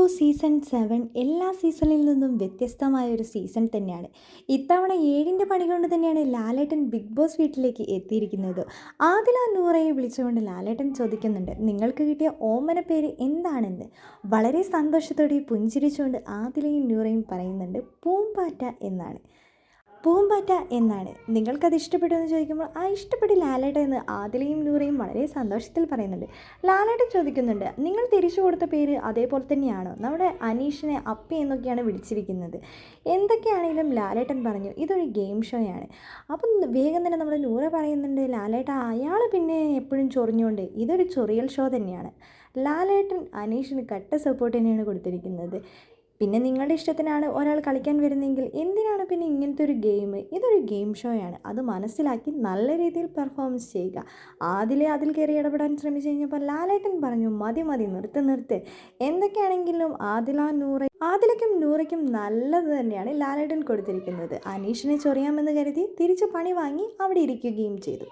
Boss season seven എല്ലാ സീസണിൽ നിന്നും വ്യത്യസ്തമായ ഒരു സീസൺ തന്നെയാണ്. ഇത്തവണ ഏഴിന്റെ പണി കൊണ്ട് തന്നെയാണ് ലാലേട്ടൻ ബിഗ് ബോസ് വീട്ടിലേക്ക് എത്തിയിരിക്കുന്നത്. ആദില നൂറയെ വിളിച്ചുകൊണ്ട് ലാലേട്ടൻ ചോദിക്കുന്നുണ്ട് നിങ്ങൾക്ക് കിട്ടിയ ഓമന പേര് എന്താണെന്ന്? വളരെ സന്തോഷത്തോടെ പുഞ്ചിരിച്ചുകൊണ്ട് ആദിലയും നൂറയും പറയുന്നുണ്ട് പൂമ്പാറ്റ എന്നാണ്. പൂമ്പാറ്റ എന്നാണ്. നിങ്ങൾക്കത് ഇഷ്ടപ്പെട്ടു എന്ന് ചോദിക്കുമ്പോൾ ആ ഇഷ്ടപ്പെട്ട് ലാലേട്ട എന്ന് ആദിലയും നൂറയും വളരെ സന്തോഷത്തിൽ പറയുന്നുണ്ട്. ലാലേട്ട ചോദിക്കുന്നുണ്ട് നിങ്ങൾ തിരിച്ചു കൊടുത്ത പേര് അതേപോലെ തന്നെയാണോ? നമ്മുടെ അനീഷിനെ അപ്പി എന്നൊക്കെയാണ് വിളിച്ചിരിക്കുന്നത്. എന്തൊക്കെയാണെങ്കിലും ലാലേട്ടൻ പറഞ്ഞു ഇതൊരു ഗെയിം ഷോയാണ് അപ്പം വേഗം തന്നെ നമ്മുടെ നൂറ പറയുന്നുണ്ട് ലാലേട്ട അയാൾ പിന്നെ എപ്പോഴും ചൊറിഞ്ഞുകൊണ്ട് ഇതൊരു ചൊറിയൽ ഷോ തന്നെയാണ്. ലാലേട്ടൻ അനീഷിന് കട്ട സപ്പോർട്ട് തന്നെയാണ് കൊടുത്തിരിക്കുന്നത്. പിന്നെ നിങ്ങളുടെ ഇഷ്ടത്തിനാണ് ഒരാൾ കളിക്കാൻ വരുന്നതെങ്കിൽ എന്തിനാണ് പിന്നെ ഇങ്ങനത്തെ ഒരു ഗെയിം ഇതൊരു ഗെയിം ഷോയാണ് അത് മനസ്സിലാക്കി നല്ല രീതിയിൽ പെർഫോമൻസ് ചെയ്യുക. ആദ്യം അതിൽ കയറി ഇടപെടാൻ ശ്രമിച്ചു കഴിഞ്ഞപ്പോൾ ലാലേട്ടൻ പറഞ്ഞു മതി മതി നിർത്ത് നിർത്ത്. എന്തൊക്കെയാണെങ്കിലും ആദില നൂറ ആദിലയ്ക്കും നൂറയ്ക്കും നല്ലത് തന്നെയാണ് ലാലേട്ടൻ കൊടുത്തിരിക്കുന്നത്. അനീഷിനെ ചൊറിയാമെന്ന് കരുതി തിരിച്ച് പണി വാങ്ങി അവിടെ ഇരിക്കുകയും ചെയ്തു.